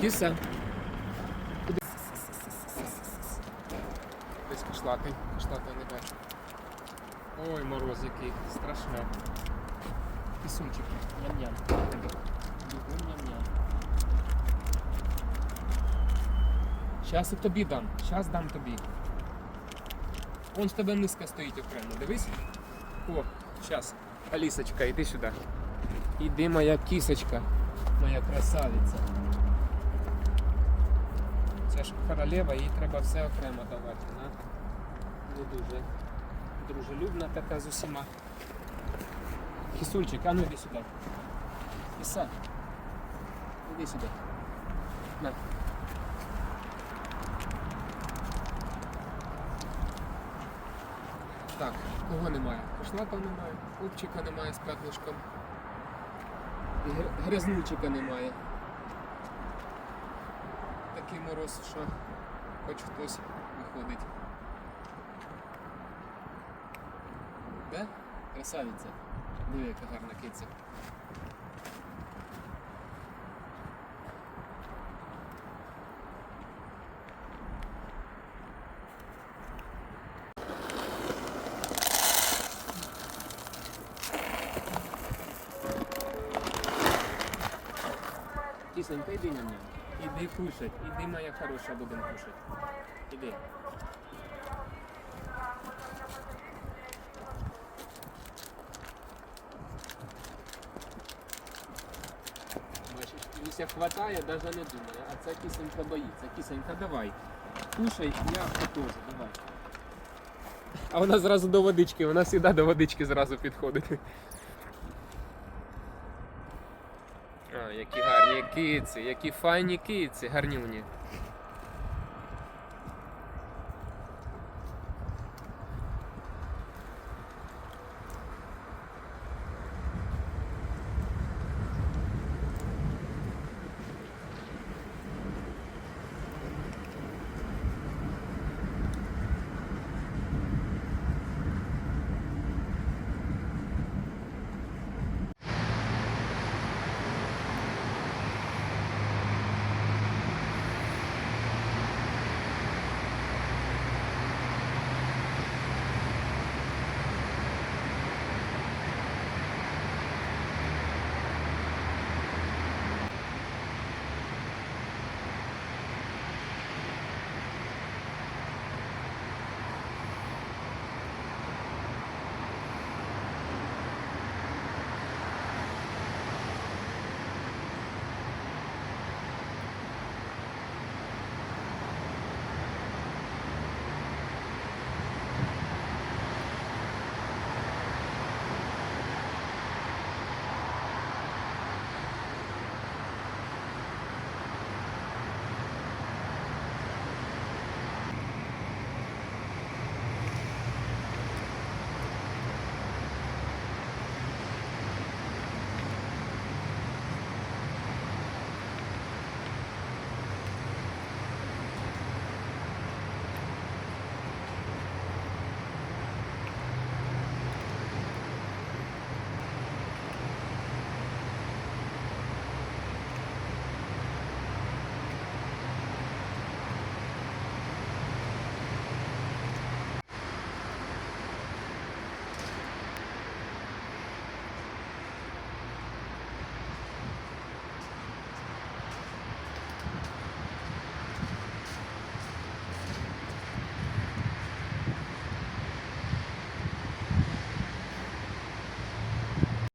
Кіса. Десь кашлакай, кашлакай не бачу. Ой, мороз який, страшне. Кисунчик, ням-ням. Бігу, ням-ням. Щас і тобі дам, щас дам тобі. Вон в тебе миска стоїть окремо, дивись. О, щас. Алісочка, іди сюди. Іди, моя кісочка, моя красавиця. Це ж королева, їй треба все окремо давати. Вона не дуже дружелюбна така з усіма. Кісульчик, а ну іди сюди. Кіса. Іди сюди. На. Так, кого немає? Кошлака немає, хлопчика немає з п'ятнишком. І гр- Грязнючика немає. Такий мороз, що хоч хтось виходить. Де? Красавиця. Диви, яка гарна киця. Кисенька, іди на мене. Іди кушать, іди моя хороша, будемо кушать. Іди. Бачиш, Люся хватає, навіть не думає, а ця кисенька боїться. Кисенька, давай. Кушай, я теж, давай. А вона зразу до водички, вона завжди до водички зразу підходить. Які гарні киці, які файні киці, гарнюні.